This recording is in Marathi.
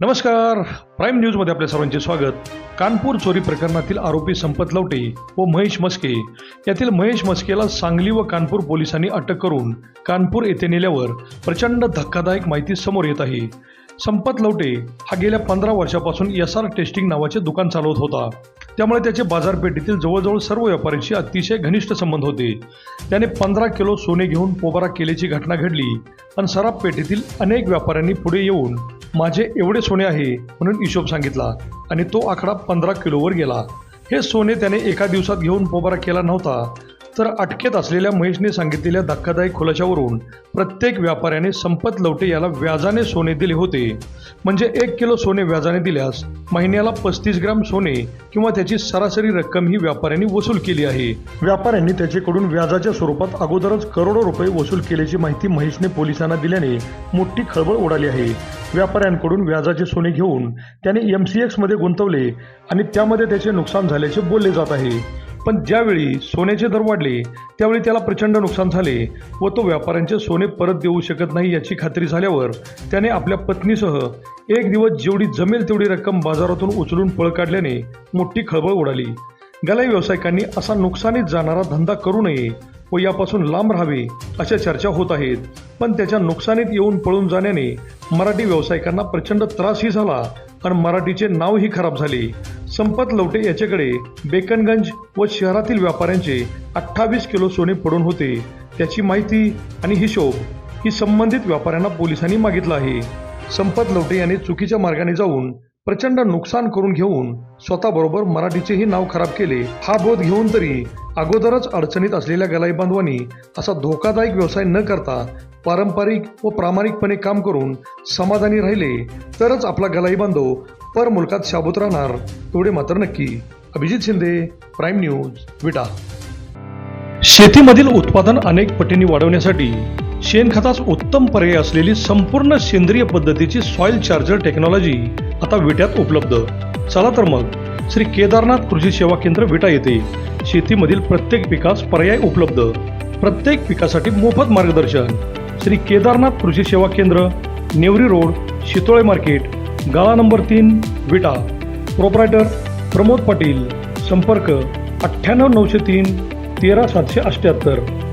नमस्कार. प्राईम न्यूजमध्ये आपल्या सर्वांचे स्वागत. कानपूर चोरी प्रकरणातील आरोपी संपत लवटे व महेश मस्के यातील महेश मस्केला सांगली व कानपूर पोलिसांनी अटक करून कानपूर येथे नेल्यावर प्रचंड धक्कादायक माहिती समोर येत आहे. संपत लवटे हा गेल्या पंधरा वर्षापासून एस आर टेस्टिंग नावाचे दुकान चालवत होता. त्यामुळे त्याचे बाजारपेठेतील जवळजवळ सर्व व्यापाऱ्यांशी अतिशय घनिष्ठ संबंध होते. त्याने पंधरा किलो सोने घेऊन पोबारा केल्याची घटना घडली आणि सराफ पेठेतील अनेक व्यापाऱ्यांनी पुढे येऊन माझे एवढे सोने आहे म्हणून हिशोब सांगितला आणि तो आकडा पंधरा किलोवर गेला. हे सोने त्याने एका दिवसात घेऊन पोबारा केला नव्हता. तर अटकेत असलेल्या महेशने सांगितलेल्या धक्कादायक खुलाशावरून प्रत्येक व्यापाऱ्याने संपत लवटे याला व्याजाने सोने दिले होते. म्हणजे एक किलो सोने व्याजाने दिल्यास महिन्याला पस्तीस ग्राम सोने किंवा त्याची सरासरी रक्कम ही व्यापाऱ्यांनी वसूल केली आहे. व्यापाऱ्यांनी त्याच्याकडून व्याजाच्या स्वरूपात अगोदरच करोडो रुपये वसूल केल्याची माहिती महेशने पोलिसांना दिल्याने मोठी खळबळ उडाली आहे. व्यापाऱ्यांकडून व्याजाचे सोने घेऊन त्याने एम सी एक्समध्ये गुंतवले आणि त्यामध्ये त्याचे नुकसान झाल्याचे बोलले जात आहे. पण ज्यावेळी सोन्याचे दर वाढले त्यावेळी त्याला प्रचंड नुकसान झाले व तो व्यापाऱ्यांचे सोने परत देऊ शकत नाही याची खात्री झाल्यावर त्याने आपल्या पत्नीसह एक दिवस जेवढी जमेल तेवढी रक्कम बाजारातून उचलून पळ काढल्याने मोठी खळबळ उडाली. गलाई व्यावसायिकांनी असा नुकसानीत जाणारा धंदा करू नये व यापासून लांब राहावे अशा चर्चा होत आहेत. पण त्याच्या नुकसानीत येऊन पळून जाण्याने मराठी व्यावसायिकांना प्रचंड त्रासही झाला आणि मराठीचे नावही खराब झाले. संपत लवटे याच्याकडे बेकनगंज व शहरातील व्यापाऱ्यांचे अठ्ठावीस किलो सोने पडून होते. त्याची माहिती आणि हिशोब ही संबंधित व्यापाऱ्यांना पोलिसांनी मागितलं आहे. संपत लवटे यांनी चुकीच्या मार्गाने जाऊन प्रचंड नुकसान करून घेऊन स्वतःबरोबर मराठीचेही नाव खराब केले. हा बोध घेऊन तरी अगोदरच अडचणीत असलेल्या गलाई बांधवांनी असा धोकादायक व्यवसाय न करता पारंपरिक व प्रामाणिकपणे काम करून समाधानी राहिले. तरच आपला गलाई बांधव पर मुलकात शाबूत राहणार एवढे मात्र नक्की. Abhijit Shinde prime news Vita. शेतीमधील उत्पादन अनेक पटींनी वाढवण्यासाठी शेणखतास उत्तम पर्याय असलेली संपूर्ण सेंद्रिय पद्धतीची सॉइल चार्जर टेक्नॉलॉजी आता विट्यात उपलब्ध. चला तर मग श्री केदारनाथ कृषी सेवा केंद्र विटा येथे शेतीमधील प्रत्येक पिकास पर्याय उपलब्ध. प्रत्येक पिकासाठी मोफत मार्गदर्शन. श्री केदारनाथ कृषी सेवा केंद्र नेवरी रोड शितोळे मार्केट. गाळा नंबर तीन विटा. प्रोप्रायटर प्रमोद पाटील. संपर्क अठ्ठ्याण्णव नऊशे तीन तेरा सातशे अठ्ठ्याहत्तर